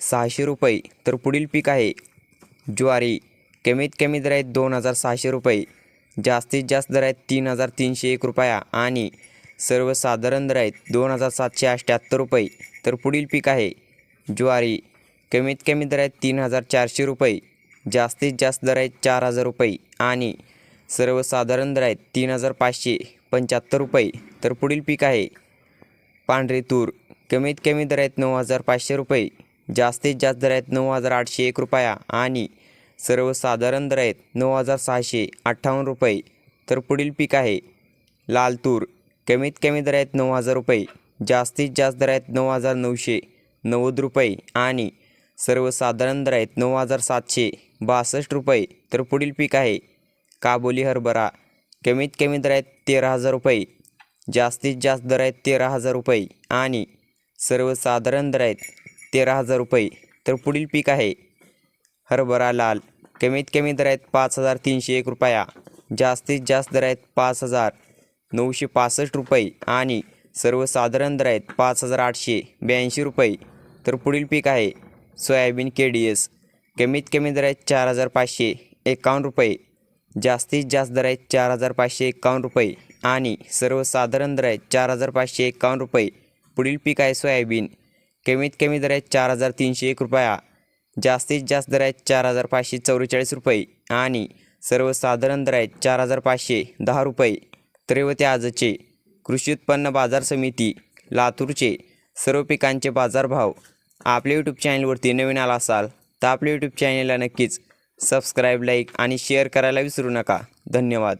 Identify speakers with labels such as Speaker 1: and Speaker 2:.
Speaker 1: सहाशे रुपये. तर पुढील पीक आहे ज्वारी. कमीत कमी दर आहेत दोन हजार सहाशे रुपये. जास्तीत जास्त दर आहेत तीन हजार तीनशे एक रुपया आणि सर्वसाधारण दर आहेत दोन हजार सातशे अठ्ठ्याहत्तर रुपये. तर पुढील पीक आहे ज्वारी. कमीत कमी दर आहेत तीन हजार चारशे रुपये. जास्तीत जास्त दर आहेत चार हजार रुपये आणि सर्वसाधारण दर आहेत तीन हजार पाचशे पंच्याहत्तर रुपये. तर पुढील पीक आहे पांढरे तूर. कमीत कमी दर आहेत नऊ हजार पाचशे रुपये. जास्तीत जास्त दर आहेत नऊ हजार आठशे एक रुपया आणि सर्वसाधारण दर आहेत नऊ हजार सहाशे अठ्ठावन्न रुपये. तर पुढील पीक आहे लाल तूर कमीत कमी दर आहेत नऊ हजार रुपये. जास्तीत जास्त दर आहेत नऊ हजार नऊशे नव्वद रुपये आणि सर्वसाधारण दर आहेत नऊ हजार सातशे बासष्ट रुपये. तर पुढील पीक आहे काबोली हरभरा. कमीत कमी दर आहेत तेरा हजार रुपये. जास्तीत जास्त दर आहेत तेरा हजार रुपये आणि सर्वसाधारण दर आहेत तेरा हजार रुपये. तर पुढील पीक आहे. हरभरा लाल. कमीत कमी दर आहेत पाच हजार तीनशे एक रुपया. जास्तीत जास्त दर आहेत पाच हजार नऊशे पासष्ट रुपये. आणि सर्वसाधारण दर आहेत पाच हजार आठशे ब्याऐंशी रुपये. तर पुढील पीक आहे सोयाबीन के डी एस कमीत कमी दर आहेत चार हजार पाचशे एकावन्न रुपये. जास्तीत जास्त दर आहेत चार हजार पाचशे एकावन्न रुपये. आणि सर्वसाधारण दर आहेत चार हजार पाचशे एकावन्न रुपये. पुढील पीक आहे सोयाबीन. कमीत कमी दर आहेत चार हजार तीनशे एक रुपया. जास्तीत जास्त दर आहेत चार हजार पाचशे चौवेचाळीस रुपये. आणि सर्वसाधारण दर आहेत चार हजार पाचशे दहा रुपये. तर आजचे कृषी उत्पन्न बाजार समिती लातूरचे सर्व पिकांचे बाजारभाव. आपल्या यूट्यूब चॅनलवरती नवीन आला असाल तर आपल्या यूट्यूब चॅनलला नक्कीच सबस्क्राईब लाईक आणि शेअर करायला विसरू नका. धन्यवाद.